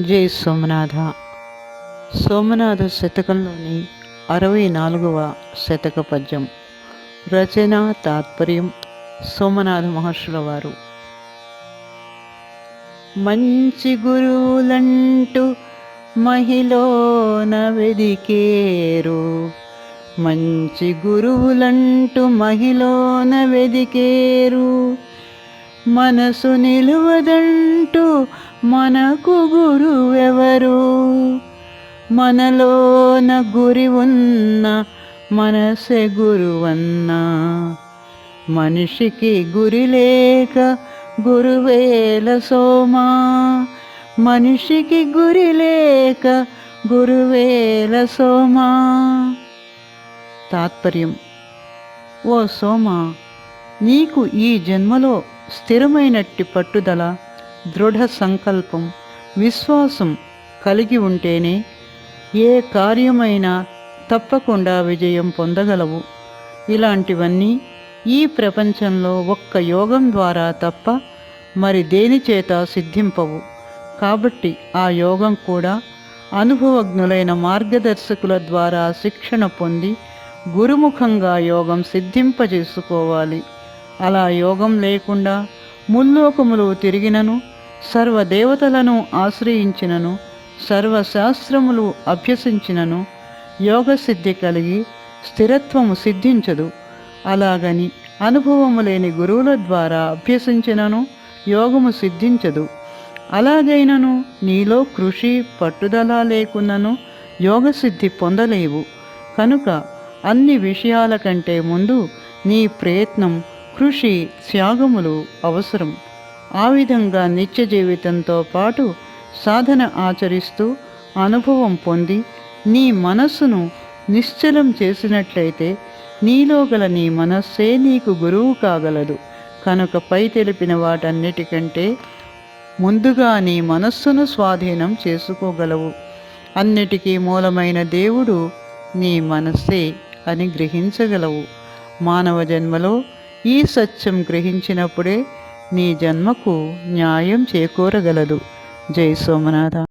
జై సోమనాథ. సోమనాథ శతకంలోని అరవై నాలుగవ శతక పద్యం. రచన తాత్పర్యం సోమనాథ మహర్షుల వారు. మంచి గురువులంటూ మహిళన వెదికేరు. మంచి గురువులంటూ మహిళన వెదికేరు. మనసు నిలువదంటూ మనకు గురువెవరు? మనలోన గురి ఉన్న మనసే గురువన్న. మనిషికి గురి లేక గురువేల సోమా. మనిషికి గురి లేక గురువేల సోమా. తాత్పర్యం. ఓ సోమా నీకు ఈ జన్మలో స్థిరమైనట్టి పట్టుదల దృఢ సంకల్పం విశ్వాసం కలిగి ఉంటేనే ఏ కార్యమైనా తప్పకుండా విజయం పొందగలవు. ఇలాంటివన్నీ ఈ ప్రపంచంలో ఒక్క యోగం ద్వారా తప్ప మరి దేనిచేత సిద్ధింపవు? కాబట్టి ఆ యోగం కూడా అనుభవజ్ఞులైన మార్గదర్శకుల ద్వారా శిక్షణ పొంది గురుముఖంగా యోగం సిద్ధింపజేసుకోవాలి. అలా యోగం లేకుండా ముల్లోకములు తిరిగినను సర్వదేవతలను ఆశ్రయించినను సర్వశాస్త్రములు అభ్యసించినను యోగసిద్ధి కలిగి స్థిరత్వము సిద్ధించదు. అలాగని అనుభవము లేని గురువుల ద్వారా అభ్యసించినను యోగము సిద్ధించదు. అలాగైనను నీలో కృషి పట్టుదల లేకున్నను యోగసిద్ధి పొందలేవు. కనుక అన్ని విషయాల కంటే ముందు నీ ప్రయత్నం కృషి త్యాగములు అవసరం. ఆ విధంగా నిత్య జీవితంతో పాటు సాధన ఆచరిస్తూ అనుభవం పొంది నీ మనస్సును నిశ్చలం చేసినట్లయితే నీలో గల నీ మనస్సే నీకు గురువు కాగలదు. కనుక పై తెలిపిన వాటన్నిటికంటే ముందుగా నీ మనస్సును స్వాధీనం చేసుకోగలవు. అన్నిటికీ మూలమైన దేవుడు నీ మనస్సే అని గ్రహించగలవు. మానవ జన్మలో ఈ సత్యం గ్రహించినప్పుడే నీ జన్మకు న్యాయం చేకూరగలదు. జై సోమనాథ.